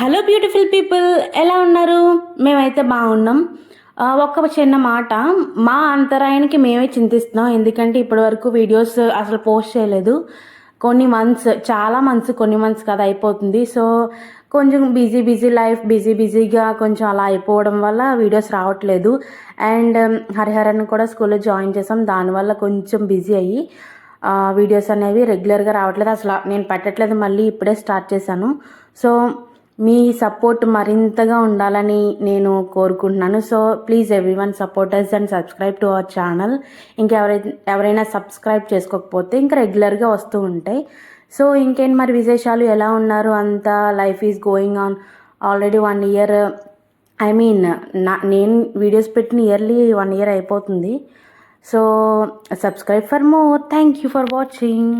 Hello beautiful people ఎలా ఉన్నారు? మేమైతే బాగున్నాం. ఒక్క చిన్న మాట. మా అంతరాయానికి మేమే చింతిస్తున్నాం. ఎందుకంటే ఇప్పటి వరకు వీడియోస్ అసలు పోస్ట్ చేయలేదు. కొన్ని మంత్స్ చాలా మంత్స్ కొన్ని మంత్స్ కదా అయిపోతుంది. సో కొంచెం బిజీ బిజీ లైఫ్ బిజీ బిజీగా కొంచెం అలా అయిపోవడం వల్ల వీడియోస్ రావట్లేదు. అండ్ um, హరిహరన్ కూడా స్కూల్లో జాయిన్ చేసాం. దానివల్ల కొంచెం బిజీ అయ్యి వీడియోస్ అనేవి రెగ్యులర్గా రావట్లేదు. అసలు నేను పెట్టట్లేదు. మళ్ళీ ఇప్పుడే స్టార్ట్ చేశాను. సో మీ సపోర్ట్ మరింతగా ఉండాలని నేను కోరుకుంటున్నాను. So please every one supporters and subscribe to our channel ఇంకెవరైతే ఎవరైనా సబ్స్క్రైబ్ చేసుకోకపోతే ఇంకా రెగ్యులర్గా వస్తూ ఉంటాయి సో ఇంకేంటి మరి విశేషాలు? ఎలా ఉన్నారు? అంతా life is going on already one year I mean నా నేను వీడియోస్ పెట్టిన ఇయర్లీ వన్ ఇయర్ అయిపోతుంది. So subscribe for more thank you for watching